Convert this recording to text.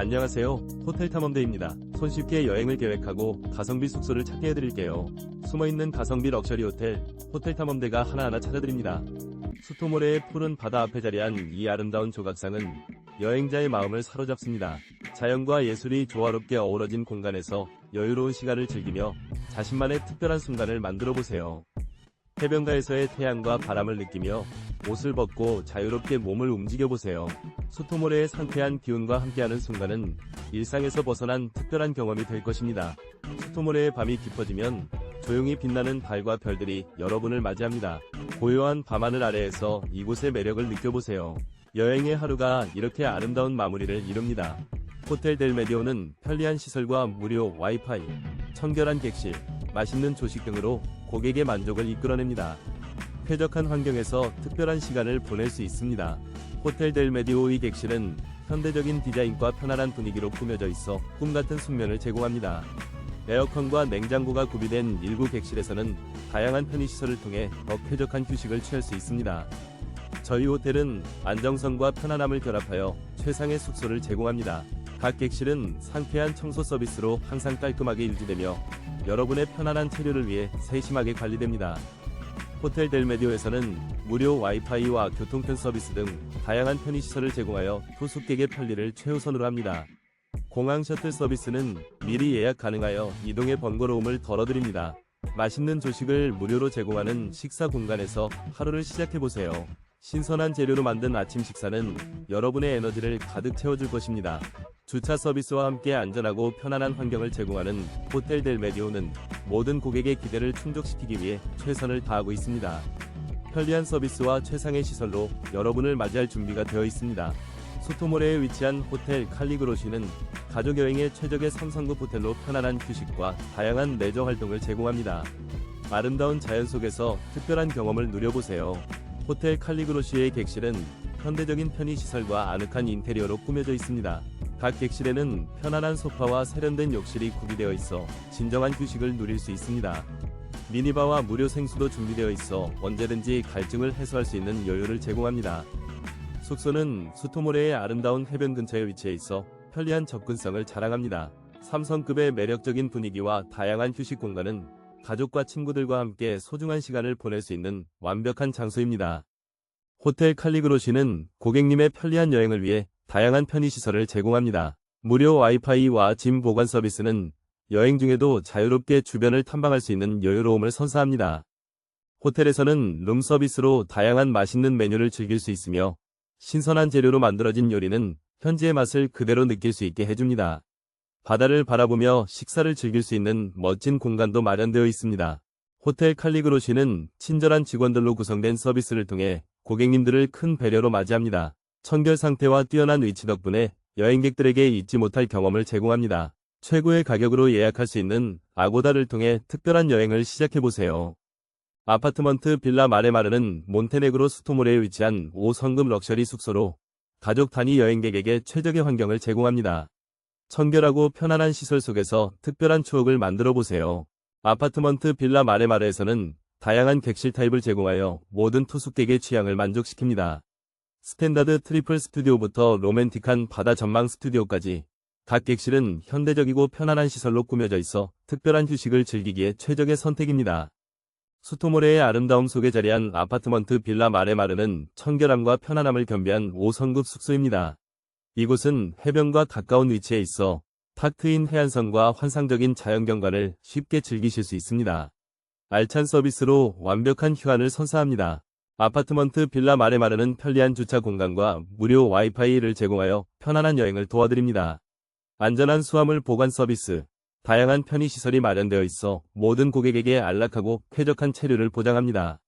안녕하세요. 호텔 탐험대입니다. 손쉽게 여행을 계획하고 가성비 숙소를 찾게 해드릴게요. 숨어있는 가성비 럭셔리 호텔, 호텔 탐험대가 하나하나 찾아드립니다. 수토모레의 푸른 바다 앞에 자리한 이 아름다운 조각상은 여행자의 마음을 사로잡습니다. 자연과 예술이 조화롭게 어우러진 공간에서 여유로운 시간을 즐기며 자신만의 특별한 순간을 만들어 보세요. 해변가에서의 태양과 바람을 느끼며 옷을 벗고 자유롭게 몸을 움직여 보세요. 수토모레의 상쾌한 기운과 함께하는 순간은 일상에서 벗어난 특별한 경험이 될 것입니다. 수토모레의 밤이 깊어지면 조용히 빛나는 달과 별들이 여러분을 맞이합니다. 고요한 밤하늘 아래에서 이곳의 매력을 느껴보세요. 여행의 하루가 이렇게 아름다운 마무리를 이룹니다. 호텔 델 메디오는 편리한 시설과 무료 와이파이, 청결한 객실, 맛있는 조식 등으로 고객의 만족을 이끌어냅니다. 쾌적한 환경에서 특별한 시간을 보낼 수 있습니다. 호텔 델 메디오의 객실은 현대적인 디자인과 편안한 분위기로 꾸며져 있어 꿈같은 숙면을 제공합니다. 에어컨과 냉장고가 구비된 일부 객실에서는 다양한 편의시설을 통해 더 쾌적한 휴식을 취할 수 있습니다. 저희 호텔은 안정성과 편안함을 결합하여 최상의 숙소를 제공합니다. 각 객실은 상쾌한 청소 서비스로 항상 깔끔하게 유지되며 여러분의 편안한 체류를 위해 세심하게 관리됩니다. 호텔 델메디오에서는 무료 와이파이와 교통편 서비스 등 다양한 편의시설을 제공하여 투숙객의 편리를 최우선으로 합니다. 공항 셔틀 서비스는 미리 예약 가능하여 이동의 번거로움을 덜어드립니다. 맛있는 조식을 무료로 제공하는 식사 공간에서 하루를 시작해보세요. 신선한 재료로 만든 아침 식사는 여러분의 에너지를 가득 채워줄 것입니다. 주차 서비스와 함께 안전하고 편안한 환경을 제공하는 호텔 델 메디오는 모든 고객의 기대를 충족시키기 위해 최선을 다하고 있습니다. 편리한 서비스와 최상의 시설로 여러분을 맞이할 준비가 되어 있습니다. 소토모레에 위치한 호텔 칼리그로시는 가족 여행의 최적의 삼성급 호텔로 편안한 휴식과 다양한 레저 활동을 제공합니다. 아름다운 자연 속에서 특별한 경험을 누려보세요. 호텔 칼리그로시의 객실은 현대적인 편의시설과 아늑한 인테리어로 꾸며져 있습니다. 각 객실에는 편안한 소파와 세련된 욕실이 구비되어 있어 진정한 휴식을 누릴 수 있습니다. 미니바와 무료 생수도 준비되어 있어 언제든지 갈증을 해소할 수 있는 여유를 제공합니다. 숙소는 수토모레의 아름다운 해변 근처에 위치해 있어 편리한 접근성을 자랑합니다. 삼성급의 매력적인 분위기와 다양한 휴식 공간은 가족과 친구들과 함께 소중한 시간을 보낼 수 있는 완벽한 장소입니다. 호텔 칼리그로시는 고객님의 편리한 여행을 위해 다양한 편의시설을 제공합니다. 무료 와이파이와 짐 보관 서비스는 여행 중에도 자유롭게 주변을 탐방할 수 있는 여유로움을 선사합니다. 호텔에서는 룸 서비스로 다양한 맛있는 메뉴를 즐길 수 있으며 신선한 재료로 만들어진 요리는 현지의 맛을 그대로 느낄 수 있게 해줍니다. 바다를 바라보며 식사를 즐길 수 있는 멋진 공간도 마련되어 있습니다. 호텔 칼리그로시는 친절한 직원들로 구성된 서비스를 통해 고객님들을 큰 배려로 맞이합니다. 청결 상태와 뛰어난 위치 덕분에 여행객들에게 잊지 못할 경험을 제공합니다. 최고의 가격으로 예약할 수 있는 아고다를 통해 특별한 여행을 시작해보세요. 아파트먼트 빌라 마레마르는 몬테네그로 수토모레에 위치한 5성급 럭셔리 숙소로 가족 단위 여행객에게 최적의 환경을 제공합니다. 청결하고 편안한 시설 속에서 특별한 추억을 만들어 보세요. 아파트먼트 빌라 마레마르에서는 다양한 객실 타입을 제공하여 모든 투숙객의 취향을 만족시킵니다. 스탠다드 트리플 스튜디오부터 로맨틱한 바다 전망 스튜디오까지 각 객실은 현대적이고 편안한 시설로 꾸며져 있어 특별한 휴식을 즐기기에 최적의 선택입니다. 수토모레의 아름다움 속에 자리한 아파트먼트 빌라 마레마르는 청결함과 편안함을 겸비한 5성급 숙소입니다. 이곳은 해변과 가까운 위치에 있어 탁 트인 해안선과 환상적인 자연경관을 쉽게 즐기실 수 있습니다. 알찬 서비스로 완벽한 휴안을 선사합니다. 아파트먼트 빌라 마레마르는 편리한 주차 공간과 무료 와이파이를 제공하여 편안한 여행을 도와드립니다. 안전한 수화물 보관 서비스, 다양한 편의시설이 마련되어 있어 모든 고객에게 안락하고 쾌적한 체류를 보장합니다.